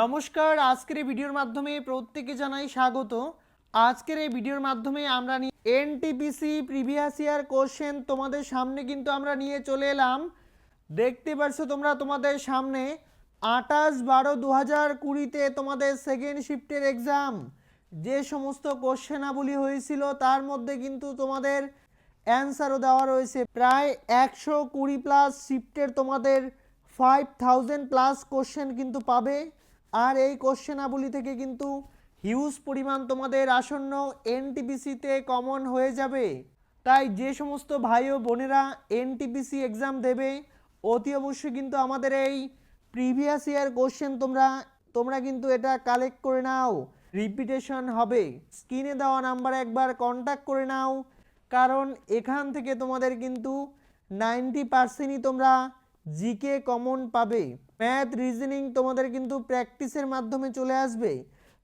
নমস্কার, আজকের এই ভিডিওর মাধ্যমে প্রত্যেকে জানাই স্বাগত। আজকের এই ভিডিওর মাধ্যমে আমরা এনটিপিসি প্রিভিয়াস ইয়ার কোশ্চেন তোমাদের সামনে কিন্তু আমরা নিয়ে চলে এলাম। দেখতে পারছ তোমরা তোমাদের সামনে আঠাশ বারো দু হাজার কুড়িতে তোমাদের সেকেন্ড শিফটের এক্সাম যে সমস্ত কোশ্চেনাবলী হয়েছিল, তার মধ্যে কিন্তু তোমাদের অ্যান্সারও দেওয়া রয়েছে। প্রায় একশো কুড়ি প্লাস শিফটের তোমাদের ফাইভ থাউজেন্ড প্লাস কোশ্চেন কিন্তু পাবে। আর এই কোশ্চেনাবলী থেকে কিন্তু হিউজ পরিমাণ তোমাদের আসন্ন এনটিপিসিতে কমন হয়ে যাবে। তাই যে সমস্ত ভাই ও বোনেরা এনটিপিসি এক্সাম দেবে, অতি অবশ্যই কিন্তু আমাদের এই প্রিভিয়াস ইয়ার কোশ্চেন তোমরা তোমরা কিন্তু এটা কালেক্ট করে নাও। রিপিটেশন হবে। স্ক্রিনে দেওয়া নাম্বারে একবার কন্ট্যাক্ট করে নাও। কারণ এখান থেকে তোমাদের কিন্তু নাইনটি পার্সেন্টই তোমরা জিকে কমন পাবে। ম্যাথ রিজনিং তোমাদের কিন্তু প্র্যাকটিসের মাধ্যমে চলে আসবে।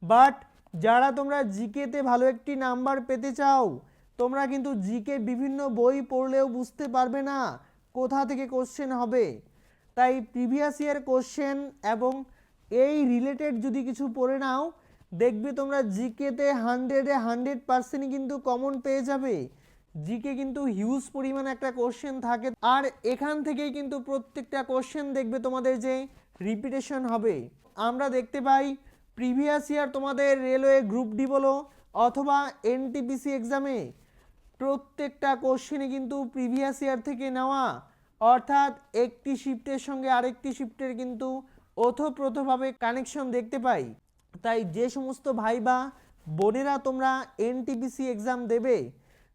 বাট যারা তোমরা জিকেতে ভালো একটি নাম্বার পেতে চাও, তোমরা কিন্তু জিকে বিভিন্ন বই পড়লেও বুঝতে পারবে না কোথা থেকে কোশ্চেন হবে। তাই প্রিভিয়াস ইয়ার কোশ্চেন এবং এই রিলেটেড যদি কিছু পড়ে নাও, দেখবে তোমরা জিকেতে হান্ড্রেডে হান্ড্রেড পার্সেন্টই কিন্তু কমন পেয়ে যাবে। জিকে কিন্তু হিউজ পরিমাণ একটা কোশ্চেন থাকে। আর এখান থেকেই কিন্তু প্রত্যেকটা কোশ্চেন দেখবে তোমাদের যে রিপিটেশন হবে। আমরা দেখতে পাই প্রিভিয়াস ইয়ার তোমাদের রেলওয়ে গ্রুপ ডি বলো অথবা এনটিপিসি এক্সামে প্রত্যেকটা কোশ্চেনে কিন্তু প্রিভিয়াস ইয়ার থেকে নেওয়া। অর্থাৎ একটি শিফটের সঙ্গে আরেকটি শিফটের কিন্তু ওতপ্রোতভাবে কানেকশন দেখতে পাই। তাই যে সমস্ত ভাই বা বোনেরা তোমরা এনটিপিসি এক্সাম দেবে,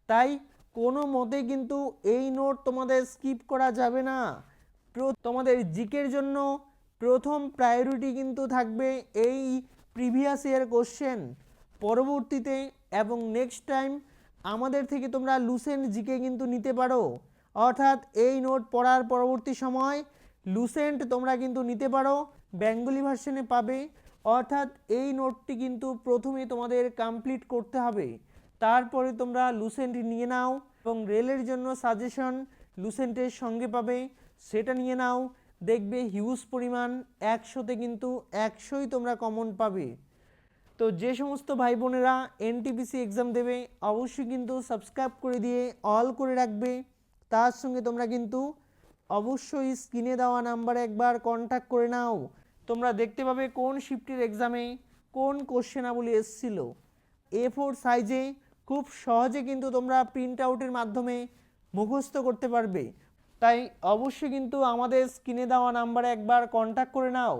তাই কোনো মতে কিন্তু এই নোট তোমাদের স্কিপ করা যাবে না। তোমাদের জিকের জন্য প্রথম প্রায়োরিটি কিন্তু থাকবে এই প্রিভিয়াস ইয়ার কোশ্চেন পরবর্তীতে এবং নেক্সট টাইম আমাদের থেকে তোমরা লুসেন্ট জিকে কিন্তু নিতে পারো। অর্থাৎ এই নোট পড়ার পরবর্তী সময় লুসেন্ট তোমরা কিন্তু নিতে পারো বেঙ্গলি ভার্সনে পাবে। অর্থাৎ এই নোটটি কিন্তু প্রথমে তোমাদের কমপ্লিট করতে হবে। তারপরে তোমরা লুসেন্ট নিয়ে নাও এবং রেলের জন্য সাজেশন লুসেন্টের সঙ্গে পাবে, সেটা নিয়ে নাও। দেখবে হিউজ পরিমাণ একশোতে কিন্তু একশোই তোমরা কমন পাবে। তো যে সমস্ত ভাই বোনেরা এনটিপিসি এক্সাম দেবে, অবশ্যই কিন্তু সাবস্ক্রাইব করে দিয়ে অল করে রাখবে। তার সঙ্গে তোমরা কিন্তু অবশ্যই স্ক্রিনে দেওয়া নাম্বারে একবার কন্ট্যাক্ট করে নাও। তোমরা দেখতে পাবে কোন শিফটের এক্সামে কোন কোশ্চেনাবলী এসছিল। এ ফোর সাইজে খুব সহজে কিন্তু তোমরা প্রিন্ট আউটের মাধ্যমে মুখস্থ করতে পারবে। তাই অবশ্যই কিন্তু আমাদের স্ক্রিনে দেওয়া নাম্বারে একবার কন্ট্যাক্ট করে নাও।